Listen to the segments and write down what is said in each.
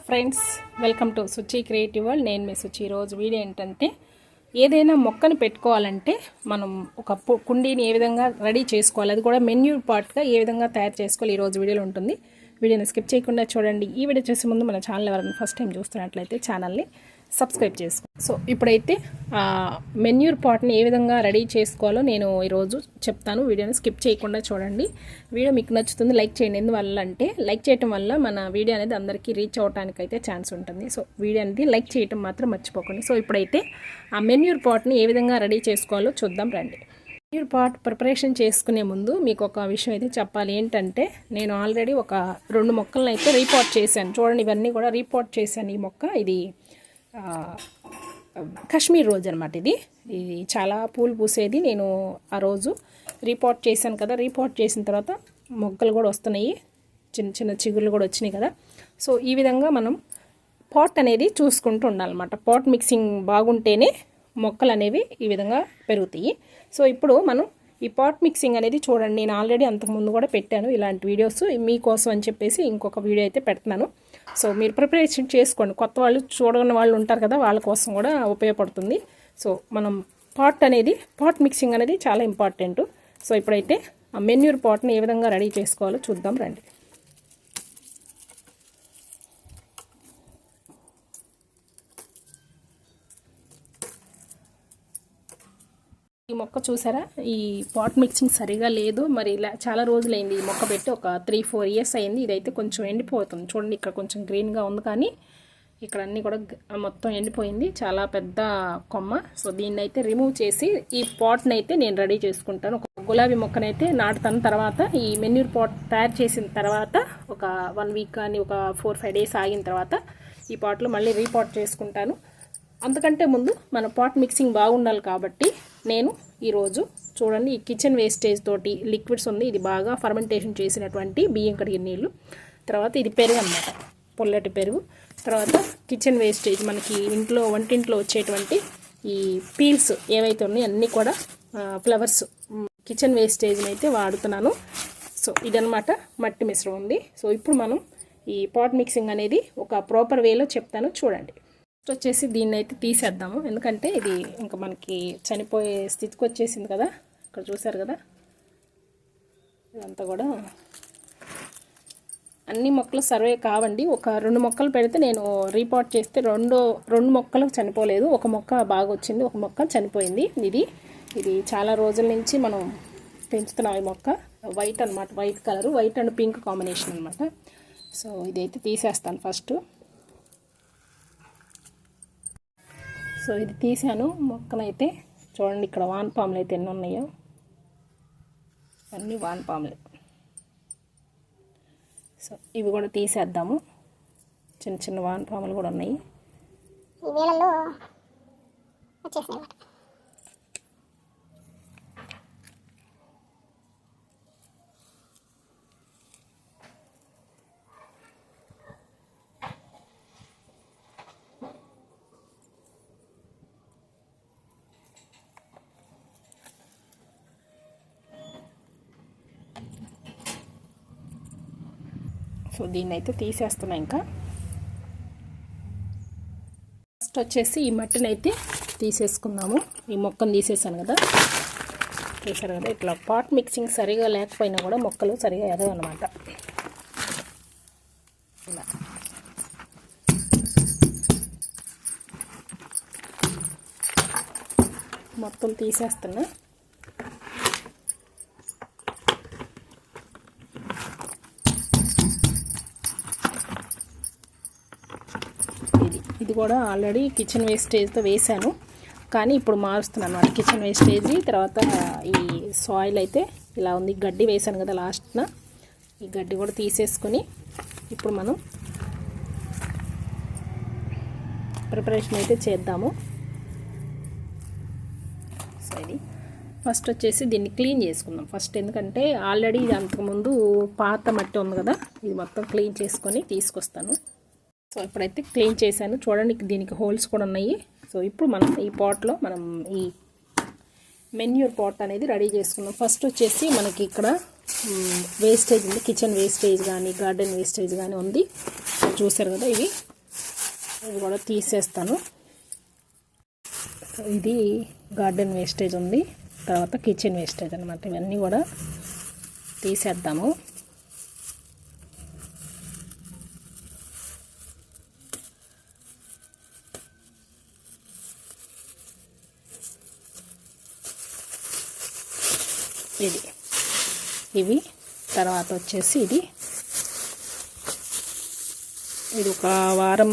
Friends welcome to Suchi creative world నేను మీ సుచి ఈరోజు వీడియో ఏంటంటే ఏదైనా మొక్కను పెట్టుకోవాలంటే మనం ఒక కుండీని ఏ విధంగా రెడీ చేసుకోవాలి అది కూడా మెన్యూ పార్ట్గా ఏ విధంగా తయారు చేసుకోవాలి ఈరోజు వీడియోలో ఉంటుంది. వీడియోని స్కిప్ చేయకుండా చూడండి. ఈ వీడియో చేసే ముందు మన ఛానల్ ఎవరైనా ఫస్ట్ టైం చూస్తున్నట్లయితే ఛానల్ని సబ్స్క్రైబ్ చేసుకో. సో ఇప్పుడైతే మెన్యూర్ పాట్ని ఏ విధంగా రెడీ చేసుకోవాలో నేను ఈరోజు చెప్తాను. వీడియోని స్కిప్ చేయకుండా చూడండి. వీడియో మీకు నచ్చుతుంది లైక్ చేయండి. ఎందువల్ల అంటే లైక్ చేయటం వల్ల మన వీడియో అనేది అందరికీ రీచ్ అవడానికి అయితే ఛాన్స్ ఉంటుంది. సో వీడియో అనేది లైక్ చేయటం మాత్రం మర్చిపోకండి. సో ఇప్పుడైతే ఆ మెన్యూర్ పాట్ని ఏ విధంగా రెడీ చేసుకోవాలో చూద్దాం రండి. మెన్యూర్ పాట్ ప్రిపరేషన్ చేసుకునే ముందు మీకు ఒక విషయం అయితే చెప్పాలి. ఏంటంటే నేను ఆల్రెడీ ఒక రెండు మొక్కలను అయితే రీపోర్ట్ చేశాను. చూడండి ఇవన్నీ కూడా రీపోర్ట్ చేశాను ఈ మొక్క. ఇది కాశ్మీర్ రోజ్ అనమాట ఇది. ఇది చాలా పూలు పూసేది. నేను ఆ రోజు రిపోర్ట్ చేశాను కదా. రిపోర్ట్ చేసిన తర్వాత మొగ్గలు కూడా వస్తున్నాయి. చిన్న చిన్న చిగుళ్ళు కూడా వచ్చినాయి కదా. సో ఈ విధంగా మనం పాట్ అనేది చూసుకుంటూ ఉండాలన్నమాట. పాట్ మిక్సింగ్ బాగుంటేనే మొక్కలు అనేవి ఈ విధంగా పెరుగుతాయి. సో ఇప్పుడు మనం ఈ పాట్ మిక్సింగ్ అనేది చూడండి నేను ఆల్రెడీ అంతకుముందు కూడా పెట్టాను ఇలాంటి వీడియోస్ మీకోసం అని చెప్పేసి ఇంకొక వీడియో అయితే పెడుతున్నాను. సో మీరు ప్రిపరేషన్ చేసుకోండి. కొత్త వాళ్ళు చూడని వాళ్ళు ఉంటారు కదా వాళ్ళ కోసం కూడా ఉపయోగపడుతుంది. సో మనం పాట్ అనేది పాట్ మిక్సింగ్ అనేది చాలా ఇంపార్టెంట్ సో ఇప్పుడైతే ఆ మెన్యూర్ పాట్ని ఏ విధంగా రెడీ చేసుకోవాలో చూద్దాం రండి. ఈ మొక్క చూసారా? ఈ పాట్ మిక్సింగ్ సరిగా లేదు. మరి ఇలా చాలా రోజులైంది ఈ మొక్క పెట్టి. ఒక త్రీ ఫోర్ ఇయర్స్ అయింది. ఇదైతే కొంచెం ఎండిపోతుంది. చూడండి ఇక్కడ కొంచెం గ్రీన్గా ఉంది కానీ ఇక్కడ అన్నీ కూడా మొత్తం ఎండిపోయింది. చాలా పెద్ద కొమ్మ. సో దీన్ని అయితే రిమూవ్ చేసి ఈ పాట్ని అయితే నేను రెడీ చేసుకుంటాను. ఒక గులాబీ మొక్కనైతే నాటుతాను. తర్వాత ఈ మెన్యూర్ పాట్ తయారు చేసిన తర్వాత ఒక వన్ వీక్ కానీ ఒక ఫోర్ ఫైవ్ డేస్ ఆగిన తర్వాత ఈ పాట్లో మళ్ళీ రీపాట్ చేసుకుంటాను. అంతకంటే ముందు మన పాట్ మిక్సింగ్ బాగుండాలి కాబట్టి నేను ఈరోజు చూడండి ఈ కిచెన్ వేస్టేజ్ తోటి లిక్విడ్స్ ఉంది. ఇది బాగా ఫర్మెంటేషన్ చేసినటువంటి బియ్యం కడిగిన నీళ్ళు. తర్వాత ఇది పెరుగు అన్నమాట పొల్లటి పెరుగు. తర్వాత కిచెన్ వేస్టేజ్ మనకి ఇంట్లో వంటింట్లో వచ్చేటువంటి ఈ పీల్స్ ఏవైతే ఉన్నాయో అన్నీ కూడా ఫ్లవర్స్ కిచెన్ వేస్టేజ్ని అయితే వాడుతున్నాను. సో ఇదనమాట మట్టి మిశ్రమం ఉంది. సో ఇప్పుడు మనం ఈ పాట్ మిక్సింగ్ అనేది ఒక ప్రాపర్ వేలో చెప్తాను. చూడండి. ఫస్ట్ వచ్చేసి దీన్ని అయితే తీసేద్దాము. ఎందుకంటే ఇది ఇంకా మనకి చనిపోయే స్థితికి వచ్చేసింది కదా. ఇక్కడ చూసారు కదా. ఇదంతా కూడా అన్ని మొక్కలు సర్వే కావండి. ఒక రెండు మొక్కలు పెడితే నేను రీపోర్ట్ చేస్తే రెండు రెండు మొక్కలు చనిపోలేదు. ఒక మొక్క బాగా వచ్చింది ఒక మొక్క చనిపోయింది. ఇది ఇది చాలా రోజుల నుంచి మనం పెంచుతున్నాం ఈ మొక్క. వైట్ అన్నమాట white colour. White and pink combination అనమాట సో ఇదైతే తీసేస్తాను ఫస్ట్. సో ఇది తీసాను మొక్కనైతే చూడండి ఇక్కడ వానపాములు అయితే ఎన్ని ఉన్నాయో. అన్నీ వానపాములే సో ఇవి కూడా తీసేద్దాము. చిన్న చిన్న వానపాములు కూడా ఉన్నాయి. ఈ వేళల్లో వచ్చేసాయి సో దీన్ని అయితే తీసేస్తున్నా ఇంకా. ఫస్ట్ వచ్చేసి ఈ మట్టిని అయితే తీసేసుకుందాము. ఈ మొక్కను తీసేసాను కదా. చూసారు కదా ఇట్లా పాట్ మిక్సింగ్ సరిగా లేకపోయినా కూడా మొక్కలు సరిగా ఎదవన్నమాట ఇలా. మొత్తం తీసేస్తున్నా. ఇది కూడా ఆల్రెడీ కిచెన్ వేస్టేజ్తో వేశాను. కానీ ఇప్పుడు మారుస్తున్నాను అనమాట కిచెన్ వేస్టేజ్ తర్వాత ఈ సాయిల్ అయితే ఇలా ఉంది. గడ్డి వేశాను కదా లాస్ట్న ఈ గడ్డి కూడా తీసేసుకొని ఇప్పుడు మనం ప్రిపరేషన్ అయితే చేద్దాము. సో ఇది ఫస్ట్ వచ్చేసి దీన్ని క్లీన్ చేసుకుందాం. ఫస్ట్ ఎందుకంటే ఆల్రెడీ ఇది అంతకుముందు పాత మట్టి ఉంది కదా. ఇది మొత్తం క్లీన్ చేసుకొని తీసుకొస్తాను. సో ఇప్పుడైతే క్లీన్ చేశాను. చూడండి దీనికి హోల్స్ కూడా ఉన్నాయి. సో ఇప్పుడు మనం ఈ పాట్లో మనం ఈ మెన్యూర్ పాట్ అనేది రెడీ చేసుకుందాం ఫస్ట్ వచ్చేసి మనకి ఇక్కడ వేస్టేజ్ ఉంది. కిచెన్ వేస్టేజ్ కానీ గార్డెన్ వేస్టేజ్ కానీ ఉంది. చూసారు కదా ఇవి? ఇవి కూడా తీసేస్తాను. ఇది గార్డెన్ వేస్టేజ్ ఉంది. తర్వాత కిచెన్ వేస్టేజ్ అనమాట ఇవన్నీ కూడా తీసేద్దాము. ఇది. ఇవి. తర్వాత వచ్చేసి ఇది. ఇది ఒక వారం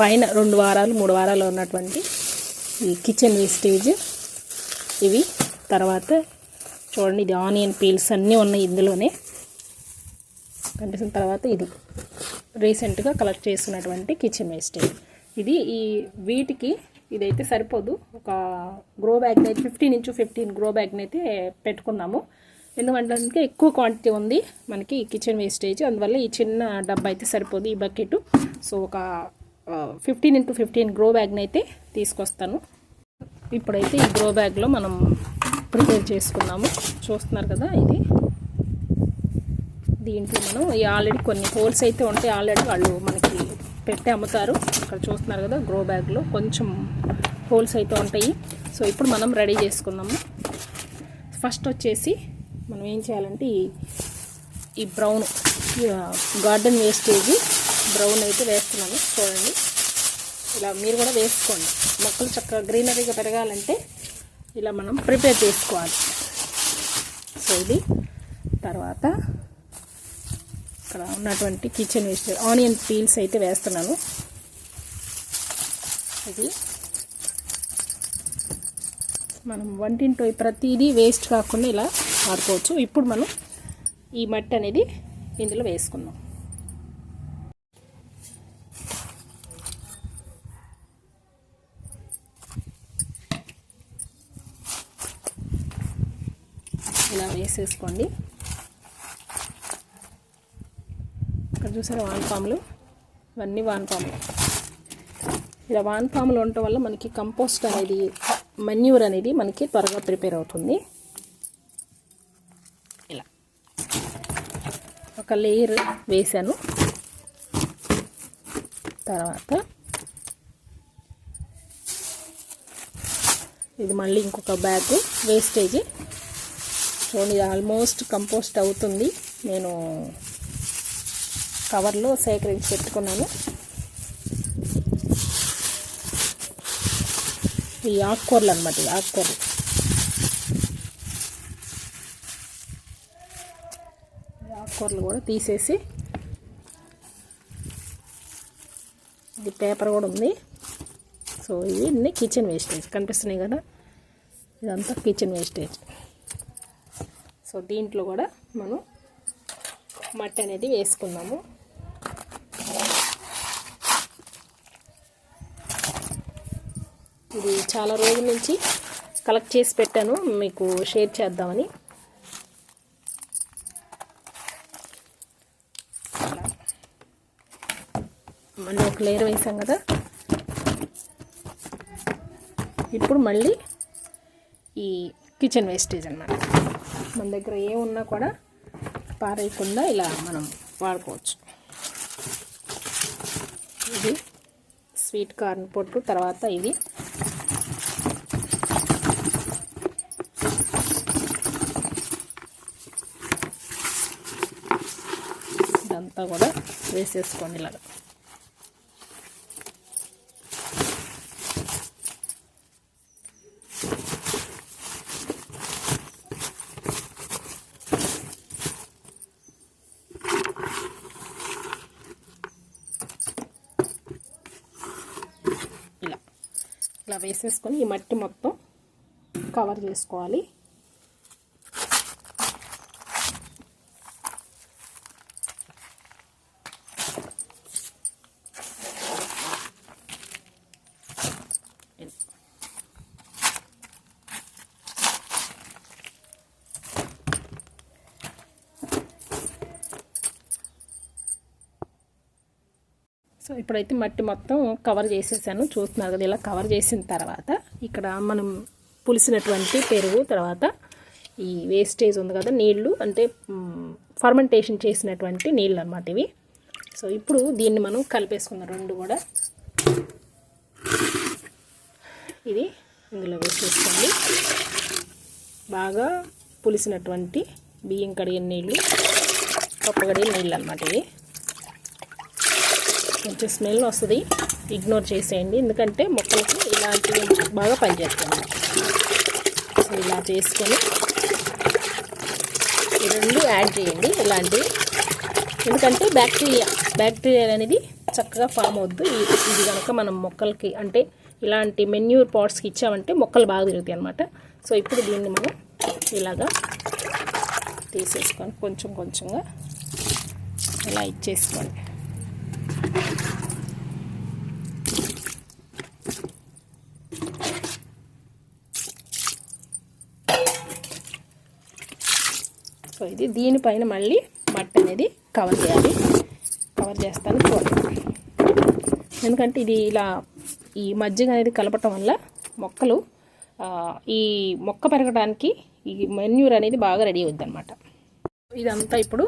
పైన రెండు వారాలు మూడు వారాలు ఉన్నటువంటి ఈ కిచెన్ వేస్టేజ్ ఇవి. తర్వాత చూడండి ఇది ఆనియన్ పీల్స్ అన్నీ ఉన్నాయి ఇందులోనే. కనిపిస్తున్న తర్వాత ఇది. రీసెంట్గా కలెక్ట్ చేసుకున్నటువంటి కిచెన్ వేస్టేజ్ ఇది ఈ వీటికి ఇదైతే సరిపోదు. ఒక గ్రో బ్యాగ్ని అయితే ఫిఫ్టీన్ ఇంచు ఫిఫ్టీన్ గ్రో బ్యాగ్ని అయితే పెట్టుకుందాము ఎందుకంటే ఎక్కువ క్వాంటిటీ ఉంది మనకి కిచెన్ వేస్టేజ్ అందువల్ల ఈ చిన్న డబ్బా అయితే సరిపోదు ఈ బకెట్ సో ఒక ఫిఫ్టీన్ ఇంటూ ఫిఫ్టీన్ గ్రో బ్యాగ్ని అయితే తీసుకొస్తాను. ఇప్పుడైతే ఈ గ్రో బ్యాగ్లో మనం ప్రిపేర్ చేసుకున్నాము. చూస్తున్నారు కదా ఇది. దీంట్లో మనం ఈ ఆల్రెడీ కొన్ని హోల్స్ అయితే ఉంటాయి. ఆల్రెడీ వాళ్ళు మనకి పెట్టి అమ్ముతారు. ఇక్కడ చూస్తున్నారు కదా గ్రో బ్యాగ్లో కొంచెం హోల్స్ అయితే ఉంటాయి. సో ఇప్పుడు మనం రెడీ చేసుకున్నాము ఫస్ట్ వచ్చేసి మనం ఏం చేయాలంటే ఈ ఈ బ్రౌన్ గార్డెన్ వేస్టేజ్ బ్రౌన్ అయితే వేస్తున్నాము. చూడండి. ఇలా మీరు కూడా వేసుకోండి. మొక్కలు చక్కగా గ్రీనరీగా పెరగాలంటే ఇలా మనం ప్రిపేర్ చేసుకోవాలి. సో ఇది తర్వాత ఇక్కడ ఉన్నటువంటి కిచెన్ వేస్ట్ ఆనియన్ పీల్స్ అయితే వేస్తున్నాను. ఇది మనం వంటింటో ప్రతిదీ వేస్ట్ కాకుండా ఇలా వాడుకోవచ్చు. ఇప్పుడు మనం ఈ మట్టి అనేది ఇందులో వేసుకుందాం. ఇలా వేసేసుకోండి ఇక్కడ చూసారా వానపాములు ఇవన్నీ వానపాములు ఇలా వానపాములు ఉండటం వల్ల మనకి కంపోస్ట్ అనేది మన్యూర్ అనేది మనకి త్వరగా ప్రిపేర్ అవుతుంది. ఇలా. ఒక లేయర్ వేసాను తర్వాత ఇది మళ్ళీ ఇంకొక బ్యాగ్ వేస్టేజ్ చూడండి ఆల్మోస్ట్ కంపోస్ట్ అవుతుంది. నేను కవర్లో సేకరించి పెట్టుకున్నాను. ఈ ఆకుకూరలు అనమాట ఈ ఆకుకూరలు. ఆకుకూరలు కూడా తీసేసి ఇది పేపర్ కూడా ఉంది. సో ఇవన్నీ కిచెన్ వేస్టేజ్ కనిపిస్తున్నాయి కదా? ఇదంతా కిచెన్ వేస్టేజ్. సో దీంట్లో కూడా మనం మట్టి అనేది వేసుకున్నాము ఇది చాలా రోజుల నుంచి కలెక్ట్ చేసి పెట్టాను. మీకు షేర్ చేద్దామని. మళ్ళీ ఒక లేయర్ వేసాం కదా. ఇప్పుడు మళ్ళీ ఈ కిచెన్ వేస్టేజ్ అన్నమాట. మన దగ్గర ఏమున్నా కూడా పారేయకుండా ఇలా మనం వాడుకోవచ్చు. ఇది స్వీట్ కార్న్ పొట్టు తర్వాత ఇది ఇదంతా కూడా వేసేసుకోండి ఇలాగా ఇలా. ఇలా వేసేసుకొని ఈ మట్టి మొత్తం కవర్ చేసుకోవాలి. సో ఇప్పుడైతే మట్టి మొత్తం కవర్ చేసేసాను. చూస్తున్నారు కదా ఇలా కవర్ చేసిన తర్వాత ఇక్కడ మనం పులిసినటువంటి పెరుగు తర్వాత ఈ వేస్టేజ్ ఉంది కదా నీళ్ళు అంటే ఫర్మెంటేషన్ చేసినటువంటి నీళ్ళు అనమాట ఇవి. సో ఇప్పుడు దీన్ని మనం కలిపేసుకుందాం రెండు కూడా ఇది ఇందులో వేసేసుకోండి. బాగా పులిసినటువంటి బియ్యం కడిగిన నీళ్ళు పప్పు కడిగిన నీళ్ళు అనమాట ఇవి. కొంచెం స్మెల్ వస్తుంది. ఇగ్నోర్ చేసేయండి. ఎందుకంటే మొక్కలకి ఇలాంటివి బాగా పనిచేస్తుంది సో ఇలా చేసుకొని ఈ రెండు యాడ్ చేయండి. ఇలాంటివి ఎందుకంటే బ్యాక్టీరియా బ్యాక్టీరియా అనేది చక్కగా ఫామ్ అవుద్దు. ఇది కనుక మనం మొక్కలకి అంటే ఇలాంటి మెన్యూర్ పాట్స్కి ఇచ్చామంటే మొక్కలు బాగా తిరుగుతాయి అనమాట సో ఇప్పుడు దీన్ని మనం ఇలాగా తీసేసుకొని కొంచెం కొంచెంగా ఇలా ఇచ్చేసుకోండి సో ఇది దీనిపైన మళ్ళీ మట్టి అనేది కవర్ చేయాలి. కవర్ చేస్తాను చూడండి ఎందుకంటే ఇది ఇలా ఈ మజ్జిగ అనేది కలపటం వల్ల మొక్కలు ఈ మొక్క పెరగడానికి ఈ మెన్యూర్ అనేది బాగా రెడీ అవుద్ది అనమాట ఇదంతా ఇప్పుడు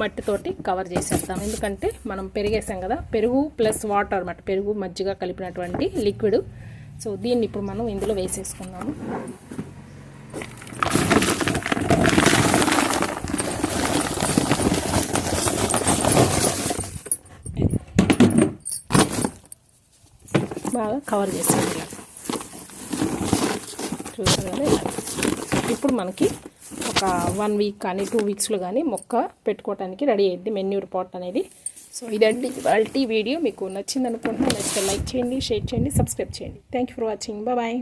మట్టితోటి కవర్ చేసేద్దాం. ఎందుకంటే మనం పెరిగేసాం కదా పెరుగు ప్లస్ వాటర్ అనమాట పెరుగు మజ్జిగ కలిపినటువంటి లిక్విడ్ సో దీన్ని ఇప్పుడు మనం ఇందులో వేసేసుకున్నాము బాగా కవర్ చేసేది ఇలా. చూసారు? కదా ఇలా ఇప్పుడు మనకి ఒక వన్ వీక్ కానీ టూ వీక్స్లో కానీ మొక్క పెట్టుకోవడానికి రెడీ అయ్యింది మెన్యూర్ పాట్ అనేది. సో ఇదండి ఇవాళ వీడియో. మీకు నచ్చింది అనుకుంటున్నాను నచ్చితే లైక్ చేయండి షేర్ చేయండి సబ్స్క్రైబ్ చేయండి. Thank you for watching bye